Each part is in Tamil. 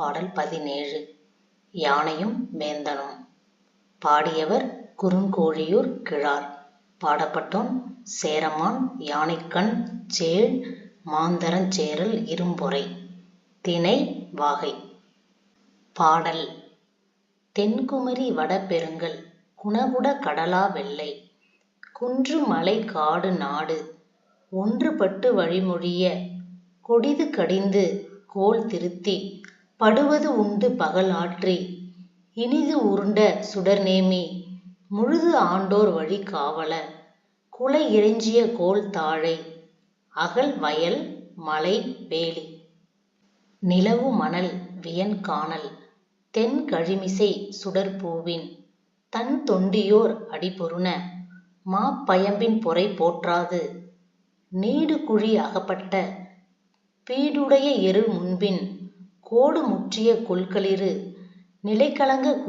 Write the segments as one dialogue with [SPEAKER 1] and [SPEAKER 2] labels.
[SPEAKER 1] பாடல் பதினேழு. யானையும் வேந்தனும் பாடியவர் குறுங்கோழியூர் கிழார். பாடப்பட்டோன் சேரமான் யானைக்கண் சேழ் மாந்தரஞ்சேரல் இரும்பொறை. திணை வாகை. பாடல். தென்குமரி வடபெருங்கல் குணகுட கடலா வெள்ளை. குன்று மலை காடு நாடு ஒன்றுபட்டு வழிமொழிய கொடிது கடிந்து கோல் திருத்தி. படுவது உண்டு பகல் ஆற்றி. இனிது உருண்ட சுடர்நேமி. முழுது ஆண்டோர் வழி காவல. குலை இறைஞ்சிய கோல் தாழை. அகல் வயல் மலை வேலி. நிலவு மணல் வியன் காணல். தென் கழிமிசை சுடர்பூவின் தன் தொண்டியோர் அடிபொருண மாப்பயம்பின் பொறை போற்றாது. நீடு குழி அகப்பட்ட. பீடுடைய எரு முன்பின். கோடு முற்றிய கொல்களிறு நிலைகலங்க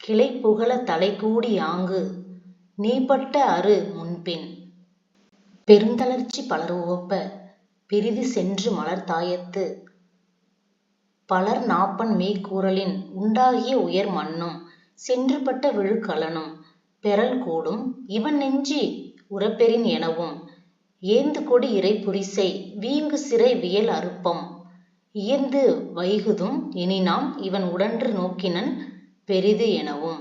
[SPEAKER 1] கிளை புகழ தலைகூடி யாங்கு நீபட்ட அரு முன்பின். பெருந்தளர்ச்சி பலர் உவப்ப பிறிது சென்று மலர்த்தாயத்து பலர் நாப்பன் மெய்கூறலின் உண்டாகிய உயர் மன்னும் சென்றுபட்ட விழுக்கலனும் பெறல் கூடும் இவன் நெஞ்சி உரப்பெறின் எனவும் ஏந்துகொடி இரைபுரிசை வீங்கு சிறை வியல் அருப்பம் இயந்து வைகுதும் இனிநாம் இவன் உடன்று நோக்கினன் பெரிது எனவும்.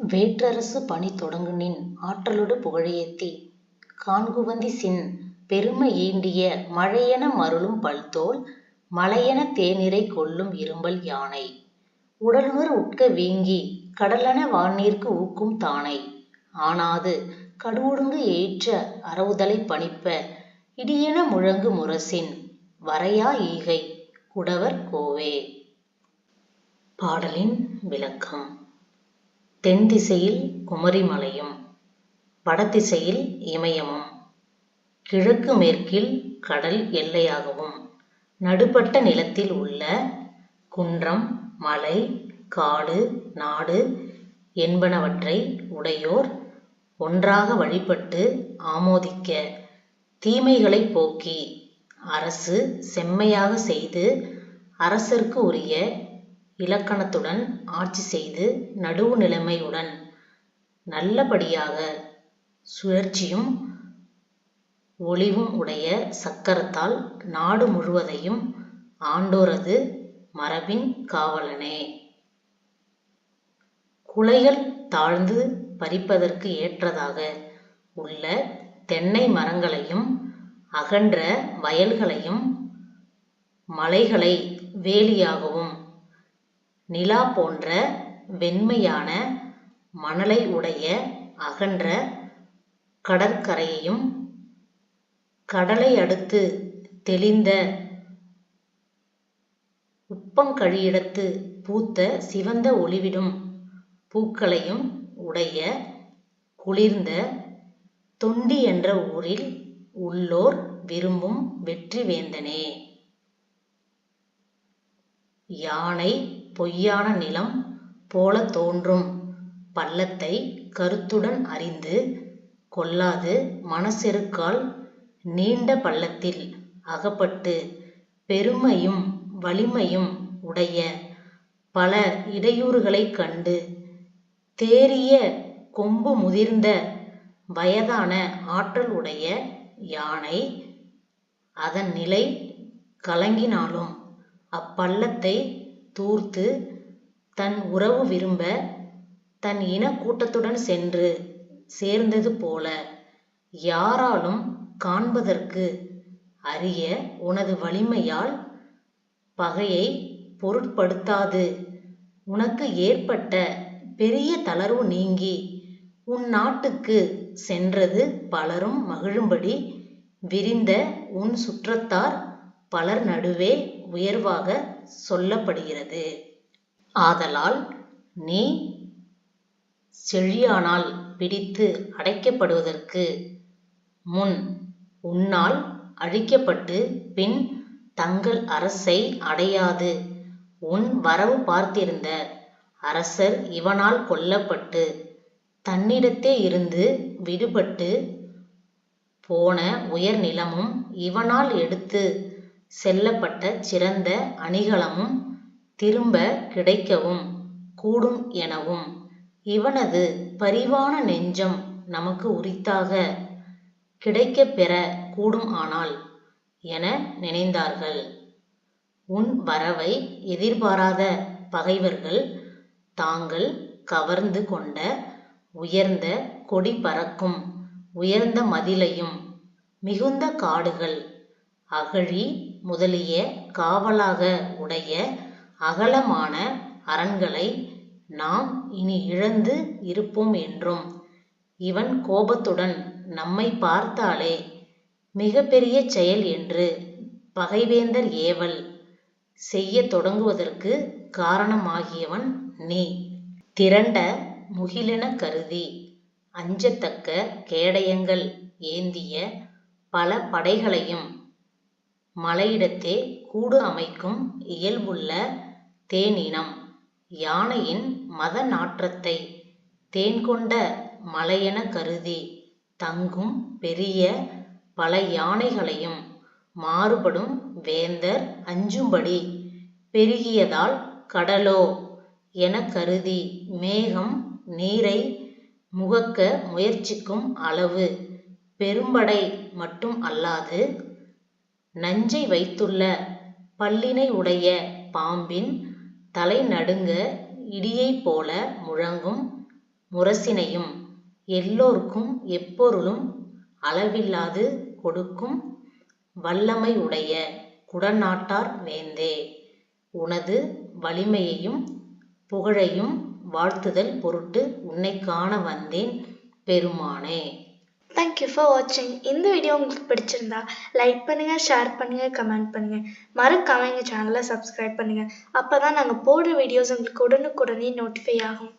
[SPEAKER 1] வேற்றரசு பணி தொடங்குநின் ஆற்றலொடு புகழையேத்தி காண்குவந்தி சின் பெருமை ஈண்டிய மழையென மருளும் பல்தோல் மலையென தேநீரை கொள்ளும் இரும்பல் யானை. உடலுணர் உட்க வீங்கி கடலென வான்நீர்க்கு ஊக்கும் தானை. ஆனாது கடுவொடுங்கு ஏற்ற அறவுதலை பணிப்ப இடியென முழங்கு முரசின் வரையா ஈகை குடவர் கோவே. பாடலின் விளக்கம். தென் திசையில் குமரிமலையும் வடதிசையில் இமயமும் கிழக்கு மேற்கில் கடல் எல்லையாகவும் நடுப்பட்ட நிலத்தில் உள்ள குன்றம் மலை காடு நாடு என்பனவற்றை உடையோர் ஒன்றாக வழிபட்டு ஆமோதிக்க தீமைகளைப் போக்கி அரசு செம்மையாக செய்து அரசர்க்கு உரிய இலக்கணத்துடன் ஆட்சி செய்து நடுவு நிலைமையுடன் நல்லபடியாக சுழற்சியும் ஒளிவும் உடைய சக்கரத்தால் நாடு முழுவதையும் ஆண்டோரது மரபின் காவலனே. குலைகள் தாழ்ந்து பறிப்பதற்கு ஏற்றதாக உள்ள தென்னை மரங்களையும் அகன்ற வயல்களையும் மலைகளை வேலியாகவும் நிலா போன்ற வெண்மையான மணலை உடைய அகன்ற கடற்கரையையும் கடலை அடுத்து தெளிந்த உப்பங்கழியிடத்து பூத்த சிவந்த ஒளிவிடும் பூக்களையும் உடைய குளிர்ந்த தொண்டி என்ற ஊரில் உள்ளோர் விரும்பும் வெற்றி வேந்தனே யானை பொய்யான நிலம் போல தோன்றும் பள்ளத்தை கருத்துடன் அறிந்து கொள்ளாது மனசெருக்கால் நீண்ட பள்ளத்தில் அகப்பட்டு பெருமையும் வலிமையும் உடைய பல இடையூறுகளைக் கண்டு தேறிய கொம்பு முதிர்ந்த வயதான ஆற்றல் உடைய யானை அதன் நிலை கலங்கினாலும் அப்பள்ளத்தை தூர்த்து தன் உறவு விரும்ப தன் இனக் கூட்டத்துடன் சென்று சேர்ந்தது போல யாராலும் காண்பதற்கு அரிய உனது வலிமையால் பகையை பொருட்படுத்தாது. உனக்கு ஏற்பட்ட பெரிய தளர்வு நீங்கி உன் நாட்டுக்கு சென்றது பலரும் மகிழும்படி விரிந்த உன் சுற்றத்தார் பலர் நடுவே உயர்வாக சொல்லப்படுகிறது. ஆதலால் நீ செழியானால் பிடித்து அடைக்கப்படுவதற்கு முன் உன்னால் அழிக்கப்பட்டு பின் தங்கள் அரசை அடையாது. உன் வரவு பார்த்திருந்த அரசர் இவனால் கொல்லப்பட்டு தன்னிடத்தே இருந்து விடுபட்டு போன உயர் நிலமும் இவனால் எடுத்து செல்லப்பட்ட சிறந்த அணிகலமும் திரும்ப கிடைக்கவும் கூடும் எனவும். இவனது பரிவான நெஞ்சம் நமக்கு உரித்தாக கிடைக்கப் பெறக் கூடும் ஆனால் என நினைந்தார்கள். உன் வரவை எதிர்பாராத பகைவர்கள் தாங்கள் கவர்ந்து கொண்ட உயர்ந்த கொடி பறக்கும் உயர்ந்த மதிலையும் மிகுந்த காடுகள். அகழி முதலிய காவலாக உடைய அகலமான அரண்களை நாம் இனி இழந்து இருப்போம் என்றும் இவன் கோபத்துடன் நம்மை பார்த்தாலே மிகப்பெரிய செயல் என்று பகைவேந்தர் ஏவல் செய்யத் தொடங்குவதற்கு காரணமாகியவன் நீ. திரண்ட முகிலென கருதி அஞ்சத்தக்க கேடயங்கள் ஏந்திய பல படைகளையும் மலையிடத்தே கூடு அமைக்கும் இயல்புள்ள தேனினம். யானையின் மத நாற்றத்தை தேன் கொண்ட மலையென கருதி தங்கும் பெரிய பல யானைகளையும் மாறுபடும் வேந்தர் அஞ்சும்படி பெருகியதால் கடலோ எனக் கருதி மேகம் நீரை முகக்க முயற்சிக்கும் அளவு. பெரும்படை மட்டும் அல்லாது நஞ்சை வைத்துள்ள பல்லினை உடைய பாம்பின் தலை நடுங்க இடியைப் போல முழங்கும் முரசினையும் எல்லோர்க்கும் எப்பொருளும் அளவில்லாது கொடுக்கும் வல்லமை உடைய குடநாட்டார் வேந்தே உனது வலிமையையும் புகழையும் வாழ்த்துதல் பொருட்டு உன்னை காண வந்தேன் பெருமானே.
[SPEAKER 2] தேங்க்யூ ஃபார் வாட்சிங் இந்த வீடியோ உங்களுக்கு பிடிச்சிருந்தா லைக் பண்ணுங்க ஷேர் பண்ணுங்க கமெண்ட் பண்ணுங்க. மறக்காம எங்கள் சேனலை சப்ஸ்கிரைப் பண்ணுங்க. அப்பதான் நாங்கள் போடுற வீடியோஸ் உங்களுக்கு உடனுக்குடனே நோட்டிஃபை ஆகும்.